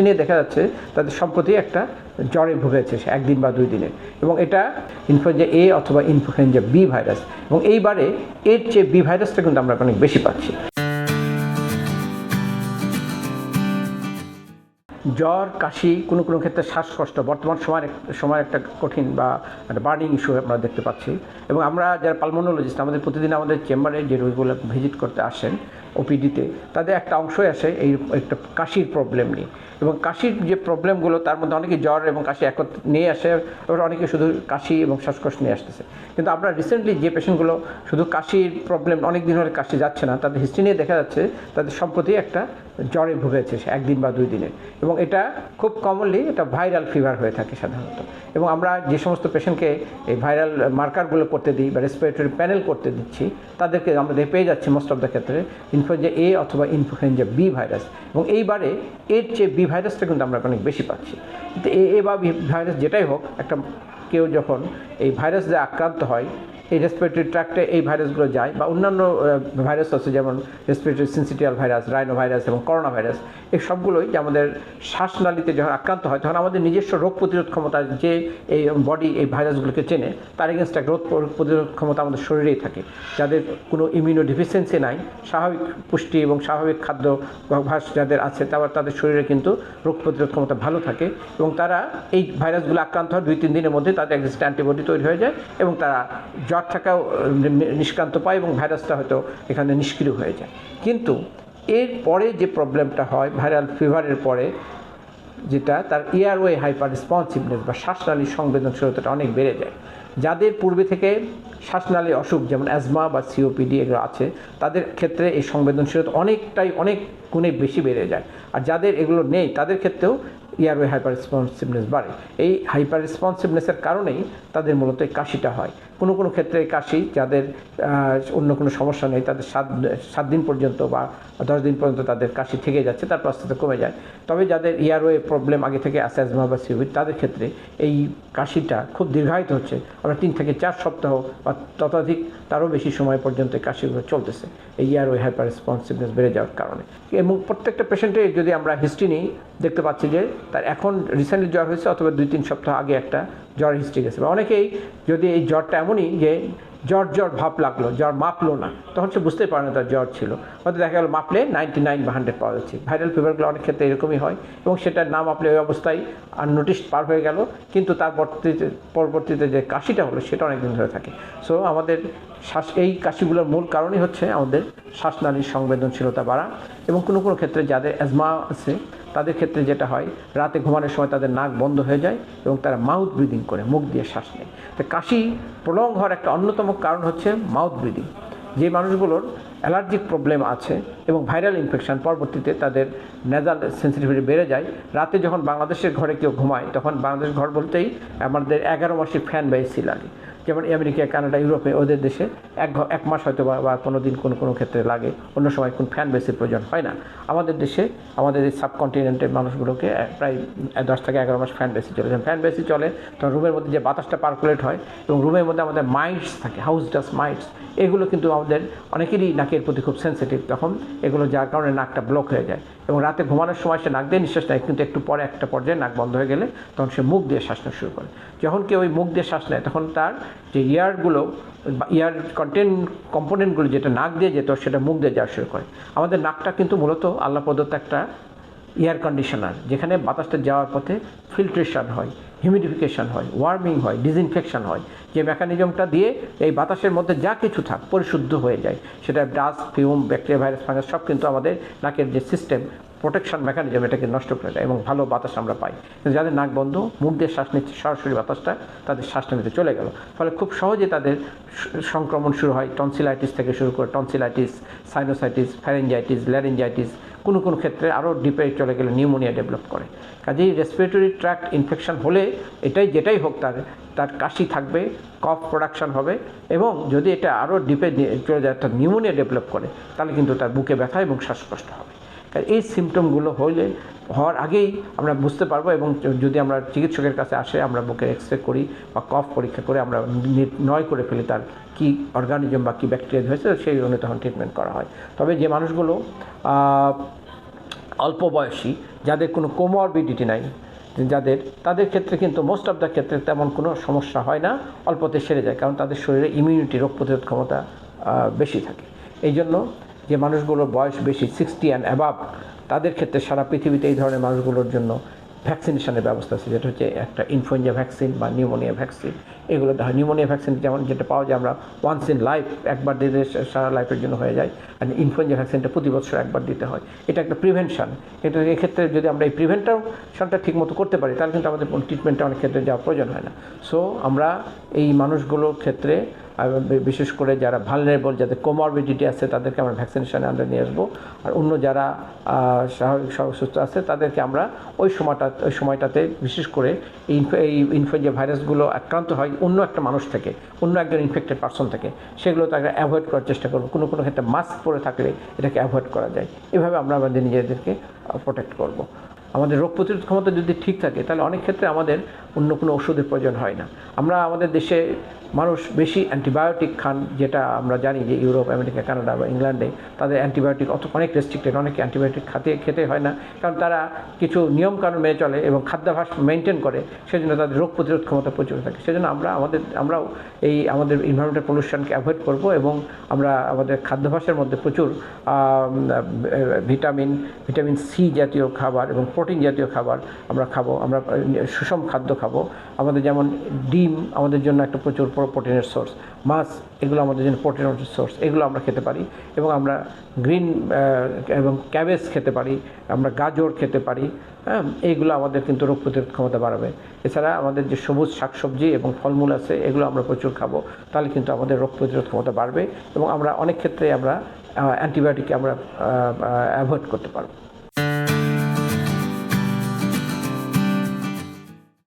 নিয়ে দেখা যাচ্ছে তাদের সম্প্রতি একটা জ্বরে ভুগেছে একদিন বা দুই দিনে। এবং এটা ইনফ্লুয়েঞ্জা এ অথবা ইনফ্লুয়েঞ্জা বি ভাইরাস এবং এইবারে এর চেয়ে বি ভাইরাসটা কিন্তু আমরা অনেক বেশি পাচ্ছি। জ্বর, কাশি কোনো কোনো ক্ষেত্রে শ্বাসকষ্ট, বর্তমান সময়ের সময়ের একটা কঠিন বা একটা বার্নিং ইস্যু আমরা দেখতে পাচ্ছি। এবং আমরা যারা পালমোনোলজিস্ট আমাদের প্রতিদিন আমাদের চেম্বারে যে রোগীগুলো ভিজিট করতে আসেন ওপিডিতে, তাদের একটা অংশই আসে এই একটা কাশির প্রবলেম নিয়ে। এবং কাশির যে প্রবলেমগুলো তার মধ্যে অনেকে জ্বর এবং কাশি একত্র নিয়ে আসে, এবার অনেকে শুধু কাশি এবং শ্বাসকষ্ট নিয়ে আসতেছে। কিন্তু আমরা রিসেন্টলি যে পেশেন্টগুলো শুধু কাশির প্রবলেম অনেক দিন ধরে কাশি যাচ্ছে না, তাদের হিস্ট্রি নিয়ে দেখা যাচ্ছে, তাদের সম্প্রতি একটা জ্বরে ভুগেছে একদিন বা দুই দিনে। এবং এটা খুব কমনলি এটা ভাইরাল ফিভার হয়ে থাকে সাধারণত। এবং আমরা যে সমস্ত পেশেন্টকে এই ভাইরাল মার্কারগুলো করতে দিই বা রেসপিরেটরি প্যানেল করতে দিচ্ছি, তাদেরকে আমরা পেয়ে যাচ্ছি মোস্ট অফ দ্য ক্ষেত্রে। ইনফ্লুয়েঞ্জা এ অথবা ইনফ্লুয়েঞ্জা বি ভাইরাস এবং এইবারে এর চেয়ে বি ভাইরাসটা কিন্তু আমরা অনেক বেশি পাচ্ছি। কিন্তু এ বা ভাইরাস যেটাই হোক, একটা কেউ যখন এই ভাইরাস দিয়ে আক্রান্ত হয় এই রেসপিরেটরি ট্র্যাক্টে এই ভাইরাসগুলো যায় বা অন্যান্য ভাইরাস আছে যেমন respiratory syncytial virus rhino virus এবং করোনা ভাইরাস এই সবগুলোই যে আমাদের শ্বাসনালীতে যখন আক্রান্ত হয়, তখন আমাদের নিজস্ব রোগ প্রতিরোধ ক্ষমতা যে এই বডি এই ভাইরাসগুলোকে চেনে, তার এগেনস্ট একটা রোগ প্রতিরোধ ক্ষমতা আমাদের শরীরেই থাকে। যাদের কোনো ইমিউনো ডিফিসিয়েন্সি নাই, স্বাভাবিক পুষ্টি এবং স্বাভাবিক খাদ্য অভ্যাস যাদের আছে তারপর তাদের শরীরে কিন্তু রোগ প্রতিরোধ ক্ষমতা ভালো থাকে এবং তারা এই ভাইরাসগুলো আক্রান্ত হয় দুই তিন দিনের মধ্যে তাদের এগেনস্ট অ্যান্টিবডি তৈরি হয়ে যায় এবং তারা জ্বর আহ, নি- নিষ্ক্রান্ত পায় এবং ভাইরাসটা হয়তো এখানে নিষ্ক্রিয় হয়ে যায়। কিন্তু এর পরে যে প্রবলেমটা হয় ভাইরাল ফিভারের পরে যেটা তার এয়ারওয়ে হাইপার রেসপন্সিভনেস বা শ্বাসনালীর সংবেদনশীলতাটা অনেক বেড়ে যায়। যাদের পূর্বে থেকে শ্বাসনালীর অসুখ যেমন অ্যাজমা বা সিওপিডি এগুলো আছে তাদের ক্ষেত্রে এই সংবেদনশীলতা অনেকটাই অনেক গুণে বেশি বেড়ে যায়। আর যাদের এগুলো নেই তাদের ক্ষেত্রেও এয়ারওয়ে হাইপার রেসপন্সিভনেস বাড়ে। এই হাইপার রেসপন্সিভনেসের কারণেই তাদের মূলত কাশিটা হয়। কোনো কোনো ক্ষেত্রে কাশি যাদের অন্য কোনো সমস্যা নেই, তাদের সাত সাত দিন পর্যন্ত বা দশ দিন পর্যন্ত তাদের কাশি থেকে যাচ্ছে, তারপর আস্তে আস্তে কমে যায়। তবে যাদের ইয়ারওয়ে প্রবলেম আগে থেকে আছে, অ্যাজমা বা সিভিড তাদের ক্ষেত্রে এই কাশিটা খুব দীর্ঘায়িত হচ্ছে। আমরা তিন থেকে চার সপ্তাহ বা ততোধিক, তারও বেশি সময় পর্যন্ত কাশিগুলো চলতেছে, এই ইয়ারওয়ে হাইপার রেসপন্সিভনেস বেড়ে যাওয়ার কারণে। এবং প্রত্যেকটা পেশেন্টের যদি আমরা হিস্ট্রি নিই, দেখতে পাচ্ছি যে তার এখন রিসেন্টলি জ্বর হয়েছে, অথবা দুই, তিন সপ্তাহ আগে একটা জ্বর হিস্ট্রি গেছে বা অনেকেই যদি এই জ্বরটা এমনই যে জ্বর জ্বর ভাব লাগল, জ্বর মাপলো না, তখন সে বুঝতে পারে না তার জ্বর ছিল। হয়তো দেখা গেল মাপলে নাইনটি নাইন বা হান্ড্রেড পাওয়া যাচ্ছে। ভাইরাল ফিভারগুলো অনেক ক্ষেত্রে এরকমই হয় এবং সেটা না মাপলে ওই অবস্থায় আননোটিস পার হয়ে গেল। কিন্তু তার পরবর্তীতে পরবর্তীতে যে কাশিটা হলো, সেটা অনেক দিন ধরে থাকে। সো আমাদের শ্বাস, এই কাশিগুলোর মূল কারণই হচ্ছে আমাদের শ্বাসনালীর সংবেদনশীলতা বাড়া এবং কোনো কোনো ক্ষেত্রে যাদের অ্যাজমা আছে তাদের ক্ষেত্রে যেটা হয়, রাতে ঘুমানোর সময় তাদের নাক বন্ধ হয়ে যায় এবং তারা মাউথ ব্রিদিং করে, মুখ দিয়ে শ্বাস নেয়। তো কাশি প্রলং হওয়ার একটা অন্যতম কারণ হচ্ছে মাউথ ব্রিদিং। যে মানুষগুলোর অ্যালার্জিক প্রবলেম আছে এবং ভাইরাল ইনফেকশন পরবর্তীতে তাদের নেজাল সেন্সিটিভিটি বেড়ে যায়। রাতে যখন বাংলাদেশের ঘরে কেউ ঘুমায়, তখন বাংলাদেশ ঘর বলতেই আমাদের এগারো মাসে ফ্যান বা লাগে যেমন আমেরিকা, কানাডা, ইউরোপে ওদের দেশে এক এক মাস হয়তো বা কোনো দিন কোনো কোনো ক্ষেত্রে লাগে। অন্য সময় কোন ফ্যান বেসির প্রয়োজন হয় না। আমাদের দেশে, আমাদের এই সাবকন্টিনেন্টের মানুষগুলোকে প্রায় দশ থেকে এগারো মাস ফ্যান বেসি চলে। ফ্যান বেসি চলে, তখন রুমের মধ্যে যে বাতাসটা পার্কুলেট হয় এবং রুমের মধ্যে আমাদের মাইন্ডস থাকে, হাউস ডাস মাইন্ডস এগুলো কিন্তু আমাদের অনেকেরই নাকের প্রতি খুব সেন্সিটিভ তখন এগুলো যার কারণে নাকটা ব্লক হয়ে যায়। এবং রাতে ঘুমানোর সময় সে নাক দিয়ে নিঃশ্বাস নেয়, কিন্তু একটু পরে একটা পর্যায়ে নাক বন্ধ হয়ে গেলে তখন সে মুখ দিয়ে শ্বাস নেওয়া শুরু করে। যখন কেউ ওই মুখ দিয়ে শ্বাস নেয়, তখন তার যে ইয়ারগুলো ইয়ার কন্টেন্ট কম্পোনেন্টগুলো যেটা নাক দিয়ে যেত, সেটা মুখ দিয়ে যাওয়া শুরু করে। আমাদের নাকটা কিন্তু মূলত আল্লাহ প্রদত্ত একটা এয়ার কন্ডিশনার যেখানে বাতাসটা যাওয়ার পথে ফিল্ট্রেশন হয় হিউমিডিফিকেশন হয় ওয়ার্মিং হয় ডিসইনফেকশন হয়। যে মেকানিজমটা দিয়ে এই বাতাসের মধ্যে যা কিছু থাক পরিশুদ্ধ হয়ে যায়, সেটা dust fume bacteria virus fungus সব কিন্তু আমাদের নাকের যে সিস্টেম প্রোটেকশন মেকানিজম এটাকে নষ্ট করে দেয় এবং ভালো বাতাস আমরা পাই। কিন্তু যাদের নাক বন্ধ, মুখ দিয়ে শ্বাস নিচ্ছে, সরাসরি বাতাসটা তাদের শ্বাসটা নিতে চলে গেল। ফলে খুব সহজে তাদের সংক্রমণ শুরু হয় টনসিলাইটিস থেকে শুরু করে টনসিলাইটিস সাইনোসাইটিস ফ্যারেঞ্জাইটিস ল্যারেঞ্জাইটিস কোনো কোনো ক্ষেত্রে আরও ডিপে চলে গেলে নিউমোনিয়া ডেভেলপ করে। কাজেই রেসপিরেটরি ট্র্যাক্ট ইনফেকশন হলে এটাই যেটাই হোক তার তার কাশি থাকবে কফ প্রোডাকশন হবে এবং যদি এটা আরও ডিপে চলে যায় একটা নিউমোনিয়া ডেভেলপ করে, তাহলে কিন্তু তার বুকে ব্যথা এবং শ্বাসকষ্ট হবে। এই সিমটমগুলো হইলে, হওয়ার আগেই আমরা বুঝতে পারব এবং যদি আমরা চিকিৎসকের কাছে আসে, আমরা বুকের এক্স রে করি বা কফ পরীক্ষা করে আমরা নয় করে ফেলি তার কী অর্গানিজম বা কী ব্যাকটেরিয়া হয়েছে, সেই অনুযায়ী তখন ট্রিটমেন্ট করা হয়। তবে যে মানুষগুলো অল্প বয়সী, যাদের কোনো কোমরবিডিটি নাই, যাদের, তাদের ক্ষেত্রে কিন্তু মোস্ট অফ দ্য ক্ষেত্রে তেমন কোনো সমস্যা হয় না, অল্পতে সেরে যায়, কারণ তাদের শরীরে ইমিউনিটি রোগ প্রতিরোধ ক্ষমতা বেশি থাকে। এই জন্য যে মানুষগুলোর বয়স বেশি সিক্সটি অ্যান্ড অ্যাবাভ তাদের ক্ষেত্রে সারা পৃথিবীতে এই ধরনের মানুষগুলোর জন্য ভ্যাকসিনেশনের ব্যবস্থা আছে। যেটা হচ্ছে একটা ইনফ্লুয়েঞ্জা ভ্যাকসিন বা নিউমোনিয়া ভ্যাকসিন এগুলো নিউমোনিয়া ভ্যাকসিন যেমন যেটা পাওয়া যায়, আমরা ওয়ান্স ইন লাইফ একবার দিলে সারা লাইফের জন্য হয়ে যায়। আর ইনফ্লুয়েঞ্জা ভ্যাকসিনটা প্রতি বছর একবার দিতে হয়। এটা একটা প্রিভেনশন কিন্তু এক্ষেত্রে যদি আমরা এই প্রিভেন্টেশনটা ঠিকমতো করতে পারি, তাহলে কিন্তু আমাদের ট্রিটমেন্টটা অনেক ক্ষেত্রে যাওয়ার প্রয়োজন হয় না। সো আমরা এই মানুষগুলোর ক্ষেত্রে বিশেষ করে যারা ভালনারেবল যাদের কোমরবিডিটি আছে, তাদেরকে আমরা ভ্যাকসিনেশনে আমরা নিয়ে আসব। আর অন্য যারা স্বাভাবিক সুস্থ আছে, তাদেরকে আমরা ওই সময়টা, ওই সময়টাতে বিশেষ করে এই এই ইনফ্লুয়েঞ্জা ভাইরাসগুলো আক্রান্ত হয় অন্য একটা মানুষ থেকে, অন্য একজন ইনফেক্টেড পার্সন থেকে। সেগুলো তাকে অ্যাভয়েড করার চেষ্টা করব। কোনো কোনো ক্ষেত্রে মাস্ক পরে থাকলে এটাকে অ্যাভয়েড করা যায়। এভাবে আমরা আমাদের নিজেদেরকে প্রোটেক্ট করব। আমাদের রোগ প্রতিরোধ ক্ষমতা যদি ঠিক থাকে, তাহলে অনেক ক্ষেত্রে আমাদের অন্য কোনো ওষুধের প্রয়োজন হয় না। আমরা আমাদের দেশে মানুষ বেশি অ্যান্টিবায়োটিক খান, যেটা আমরা জানি যে ইউরোপ, আমেরিকা, কানাডা বা ইংল্যান্ডে তাদের অ্যান্টিবায়োটিক অত, অনেক রেস্ট্রিক্টেড অনেক অ্যান্টিবায়োটিক খাতে, খেতে হয় না। কারণ তারা কিছু নিয়মকানুন মেনে চলে এবং খাদ্যাভ্যাস মেনটেন করে, সেজন্য তাদের রোগ প্রতিরোধ ক্ষমতা প্রচুর থাকে। সেজন্য আমরা আমাদের, আমরাও এই আমাদের ইনভারনমেন্টাল পলিউশনকে অ্যাভয়েড করব এবং আমরা আমাদের খাদ্যাভ্যাসের মধ্যে প্রচুর ভিটামিন ভিটামিন সি জাতীয় খাবার এবং প্রোটিন জাতীয় খাবার আমরা খাব, আমরা সুষম খাদ্য খাব। আমাদের যেমন ডিম, আমাদের জন্য একটা প্রচুর প্রোটিনের সোর্স মাছ, এগুলো আমাদের জন্য প্রোটিনের সোর্স এগুলো আমরা খেতে পারি এবং আমরা গ্রিন এবং ক্যাবেজ খেতে পারি, আমরা গাজর খেতে পারি হ্যাঁ এইগুলো আমাদের কিন্তু রোগ প্রতিরোধ ক্ষমতা বাড়াবে। এছাড়া আমাদের যে সবুজ শাকসবজি এবং ফলমূল আছে, এগুলো আমরা প্রচুর খাব, তাহলে কিন্তু আমাদের রোগ প্রতিরোধ ক্ষমতা বাড়বে এবং আমরা অনেক ক্ষেত্রে আমরা অ্যান্টিবায়োটিককে আমরা অ্যাভয়েড করতে পারব।